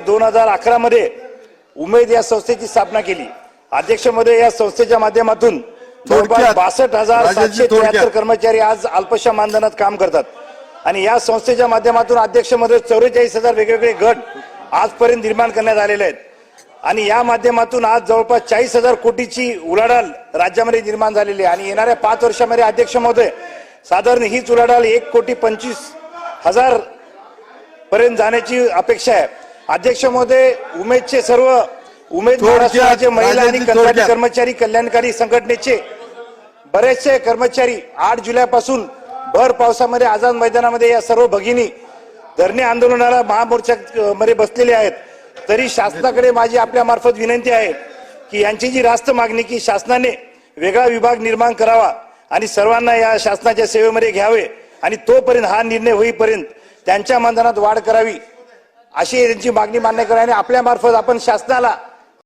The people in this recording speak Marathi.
दोन हजार अकरा मध्ये उमेद या संस्थेची स्थापना केली अध्यक्षमध्ये या संस्थेच्या माध्यमातून जवळपास. बासष्ट हजार सातशे. त्र्याहत्तर कर्मचारी आज अल्पशा मानधनात काम करतात आणि या संस्थेच्या माध्यमातून अध्यक्षमध्ये चौवेचाळीस हजार वेगवेगळे गट आजपर्यंत निर्माण करण्यात आलेले आहेत आणि या माध्यमातून आज जवळपास चाळीस हजार कोटीची उलाढाल राज्यामध्ये निर्माण झालेली आहे आणि येणाऱ्या पाच वर्षामध्ये अध्यक्ष महोदय साधारण हीच उलाढाल एक कोटी पंचवीस हजार पर्यंत जाण्याची अपेक्षा आहे अध्यक्ष महोदय उमेदचे सर्व उमेद महाराष्ट्राचे महिला आणि. कर्मचारी कल्याणकारी संघटनेचे बरेचसे कर्मचारी आठ जुलैपासून भर पावसामध्ये आझाद मैदानामध्ये या सर्व भगिनी धरणे आंदोलनाला महामोर्चा मध्ये बसलेले आहेत तरी शासनाकडे माझी आपल्या मार्फत विनंती आहे की यांची जी रास्त मागणी की शासनाने वेगळा विभाग निर्माण करावा आणि सर्वांना या शासनाच्या सेवेमध्ये घ्यावे आणि तोपर्यंत हा निर्णय होईपर्यंत त्यांच्या मानधनात वाढ करावी अशी त्यांची मागणी मान्य करा आणि आपल्यामार्फत आपण शासनाला